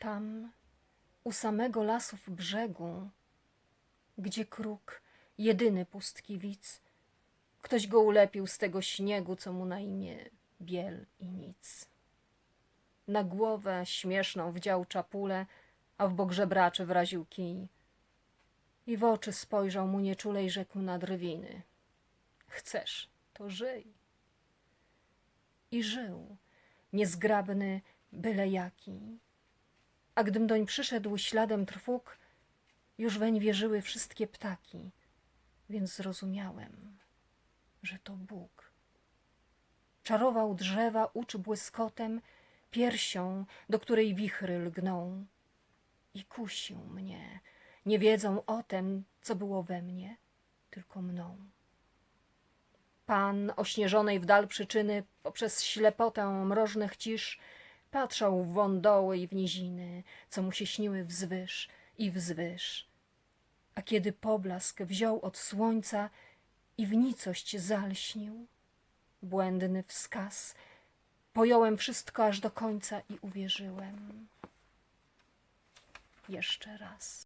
Tam, u samego lasów brzegu, gdzie kruk, jedyny pustki widz, ktoś go ulepił z tego śniegu, co mu na imię biel i nic. Na głowę śmieszną wdział czapulę, a w bok żebraczy wraził kij. I w oczy spojrzał mu nieczule i rzekł na drwiny. Chcesz, to żyj. I żył, niezgrabny, byle jaki. A gdym doń przyszedł śladem trwóg, już weń wierzyły wszystkie ptaki, więc zrozumiałem, że to Bóg. Czarował drzewa, ucz błyskotem, piersią, do której wichry lgną. I kusił mnie, nie wiedzą o tem, co było we mnie, tylko mną. Pan ośnieżonej w dal przyczyny poprzez ślepotę mrożnych cisz patrzał w wądoły i w niziny, co mu się śniły wzwyż i wzwyż. A kiedy poblask wziął od słońca i w nicość zalśnił, błędny wskaz, pojąłem wszystko aż do końca i uwierzyłem. Jeszcze raz.